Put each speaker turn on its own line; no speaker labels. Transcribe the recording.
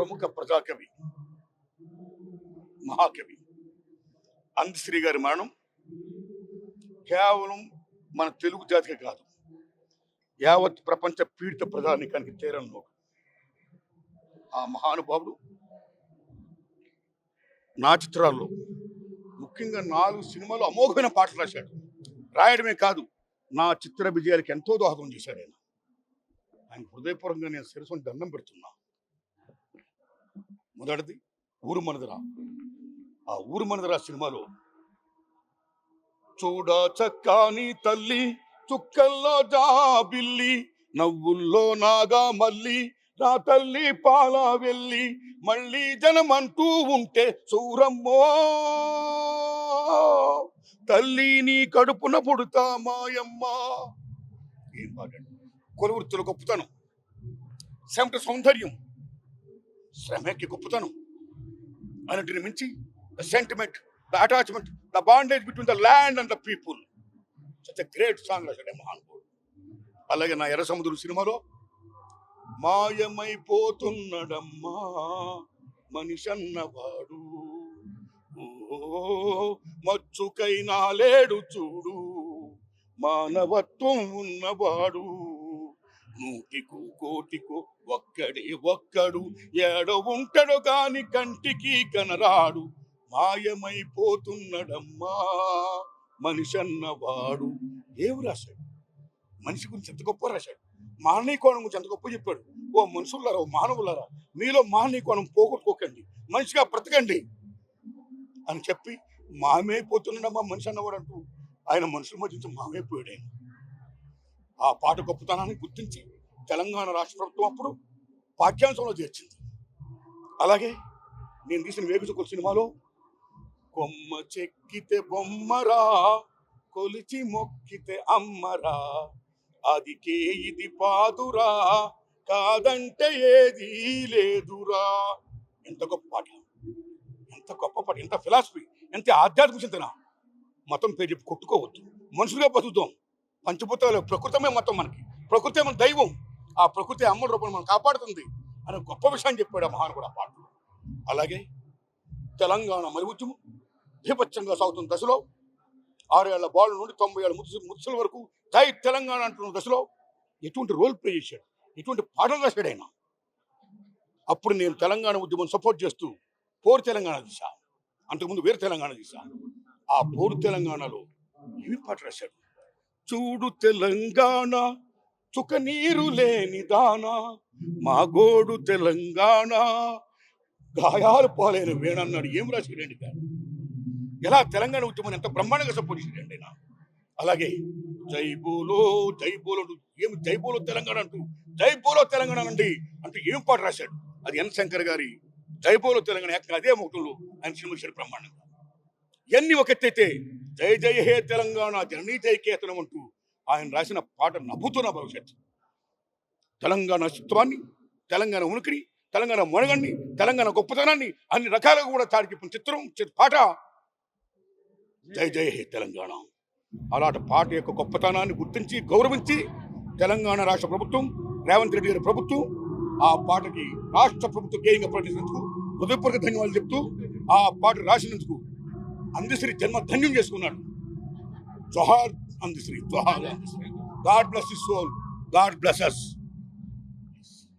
ప్రముఖ ప్రజాకవి మహాకవి. అందశ్రీ గారి మరణం కేవలం మన తెలుగు జాతికి కాదు యావత్ ప్రపంచ పీడిత ప్రజానికానికి తీరను ఆ మహానుభావుడు. నా చిత్రాల్లో ముఖ్యంగా నాలుగు సినిమాలు అమోఘమైన పాటలు రాశాడు. రాయడమే కాదు నా చిత్ర విజయాలకు ఎంతో దోహదం చేశాడు ఆయన. ఆయన హృదయపూర్వకంగా నేను శిరసం దండం పెడుతున్నా. మొదటిది ఊరు మనదిరా. ఆ ఊరు మనదరా సినిమాలో చూడ చక్కాని తల్లి చుక్కల్లో జాబిల్లి నవ్వుల్లో నాగా మల్లి నా తల్లి పాల వెళ్ళి మళ్ళీ జనమంటూ ఉంటే సూరమ్మో. తల్లి నీ కడుపున పుడతా మాయమ్మ. ఏం పాడండి? కొలువృత్తుల గొప్పతనం. సెమట సౌందర్యం. శ్రమకి గొప్పతనం అన్నిటిని మించి the sentiment the attachment the bondage between the land and the people such great song రాశాడు మహానుభావుడు అలాగే నా ఎర్ర సముద్రం సినిమాలో మాయమైపోతున్నడమ్మా మనిషన్నవాడు. ఓ మచ్చుకైనా లేడు చూడు మానవత్వం ఉన్నవాడు. నూటికు కోటికు ఒక్కడే ఒక్కడు ఏడో ఉంటాడు కాని కంటికి కనరాడు. మాయమైపోతున్నడమ్మా మనిషన్నవాడు ఏమి రాశాడు? మనిషి గురించి ఎంత గొప్ప రాశాడు? మానవీ కోణం గురించి ఎంత గొప్ప చెప్పాడు? ఓ మనుషులారా ఓ మానవులారా మీలో మానవీ కోణం పోగొట్టుకోకండి. మనిషిగా బ్రతకండి అని చెప్పి మామైపోతున్నాడమ్మా మనిషి అన్నవాడు అంటూ. ఆయన మనుషుల మధ్య మామైపోయాడు ఆయన. ఆ పాట గొప్పతనాన్ని గుర్తించి తెలంగాణ రాష్ట్ర ప్రభుత్వం అప్పుడు పాఠ్యాంశంలో చేర్చింది. అలాగే నేను తీసిన వేగుచుకుల సినిమాలో కొమ్మ చెక్కితే బొమ్మరా కొలిచి మొక్కితే అమ్మరా అదికే ఇది పాదురా కాదంటే ఏది లేదురా. ఎంత గొప్ప పాట. ఎంత గొప్ప పాట. ఎంత ఫిలాసఫీ. ఎంత ఆధ్యాత్మిక చింతన. మతం పేరు చెప్పి కొట్టుకోవద్దు. మనుషులుగా బతుకుతాం. పంచభూతాలు ప్రకృతమే మొత్తం మనకి. ప్రకృతి మన దైవం. ఆ ప్రకృతి అమ్మ రూపం మనం కాపాడుతుంది అని గొప్ప విషయం చెప్పాడు ఆ మహానుడు ఆ పాటలో. అలాగే తెలంగాణ మరి ఉద్యమం సాగుతున్న దశలో ఆరేళ్ళ బాల నుండి తొంభై ఏళ్ళ ముత్సు ముత్సల వరకు జై తెలంగాణ అంటున్న దశలో ఎటువంటి రోల్ ప్లే చేశాడు? ఎటువంటి పాటలు రాశాడు ఆయన? అప్పుడు నేను తెలంగాణ ఉద్యమం సపోర్ట్ చేస్తూ పోరు తెలంగాణ దిశ అంతకుముందు వేరు తెలంగాణ దిశ ఆ పోరు తెలంగాణలో ఏమి పాట రాశాడు? చూడు తెలంగాణ చుక నీరు లేని దానా మా గోడు తెలంగాణ. గాయాలు పాలైన వేణన్నాడు ఏం రాశాడండి గారు ఎలా తెలంగాణ ఉద్యమం ఎంత బ్రహ్మాండంగా సపోర్ట్ చేశాడండి ఆయన? అలాగే జై బోలో జై ఏమి జైబోలో తెలంగాణ అంటూ జై బోలో తెలంగాణ అండి అంటూ ఏం పాట రాశాడు? అది ఎన్ శంకర్ గారి జై బోలో తెలంగాణ ఏకంగా అదే మొక్కలు ఆయన సినిమా చేశాడు బ్రహ్మాండంగా. ఇవన్నీ ఒకెత్తైతే జై జై హే తెలంగాణ జననీ జై కేతనం అంటూ ఆయన రాసిన పాట నవ్వుతున్న భవిష్యత్తు. తెలంగాణ అస్తిత్వాన్ని తెలంగాణ ఉనికిని తెలంగాణ మొనగన్ని తెలంగాణ గొప్పతనాన్ని అన్ని రకాలుగా కూడా తాడికి చిత్రం పాట. జై జై హే తెలంగాణ. అలాంటి పాట యొక్క గొప్పతనాన్ని గుర్తించి గౌరవించి తెలంగాణ రాష్ట్ర ప్రభుత్వం రేవంత్ రెడ్డి గారి ప్రభుత్వం ఆ పాటకి రాష్ట్ర ప్రభుత్వం గేయంగా ప్రకటించినందుకు హృదయపూర్వక ధన్యవాదాలు చెప్తూ ఆ పాట రాసినందుకు అందశ్రీ జన్మ ధన్యం చేసుకున్నాడు. జోహార్ అందశ్రీ జోహార్ God bless his soul God bless us